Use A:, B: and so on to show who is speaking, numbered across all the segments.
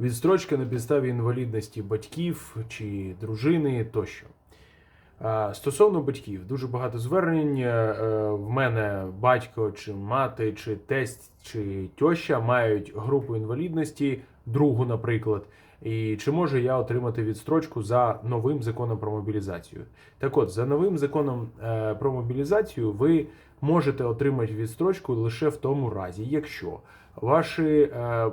A: відстрочка на підставі інвалідності батьків чи дружини тощо. Стосовно батьків, дуже багато звернень. Е, В мене батько, чи мати, чи тесть, чи тьоща мають групу інвалідності, другу, наприклад. І чи можу я отримати відстрочку за новим законом про мобілізацію? Так от, за новим законом е, про мобілізацію ви можете отримати відстрочку лише в тому разі, якщо ваші е,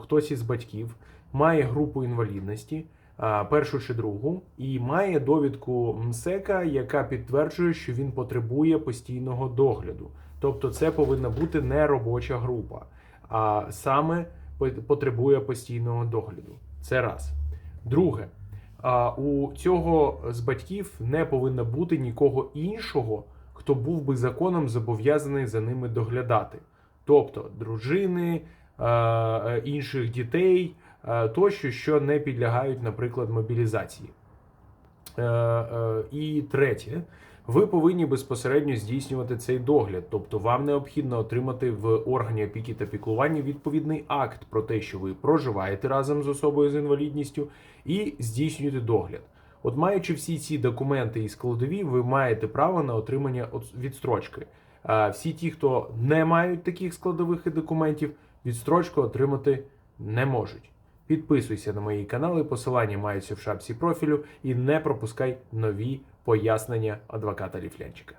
A: хтось із батьків має групу інвалідності, першу чи другу, і має довідку МСЕКа, яка підтверджує, що він потребує постійного догляду. Тобто, це повинна бути не робоча група, а саме потребує постійного догляду. Це раз. Друге, у цього з батьків не повинно бути нікого іншого, хто був би законом зобов'язаний за ними доглядати. Тобто дружини, е, інших дітей тощо, що не підлягають, наприклад, мобілізації. Е, е, І третє, ви повинні безпосередньо здійснювати цей догляд, тобто вам необхідно отримати в органі опіки та піклування відповідний акт про те, що ви проживаєте разом з особою з інвалідністю, і здійснюєте догляд. От маючи всі ці документи і складові, ви маєте право на отримання от- відстрочки. А всі ті, хто не мають таких складових і документів, відстрочку отримати не можуть. Підписуйся на мої канали, посилання маються в шапці профілю і не пропускай нові пояснення адвоката Ліфлянчика.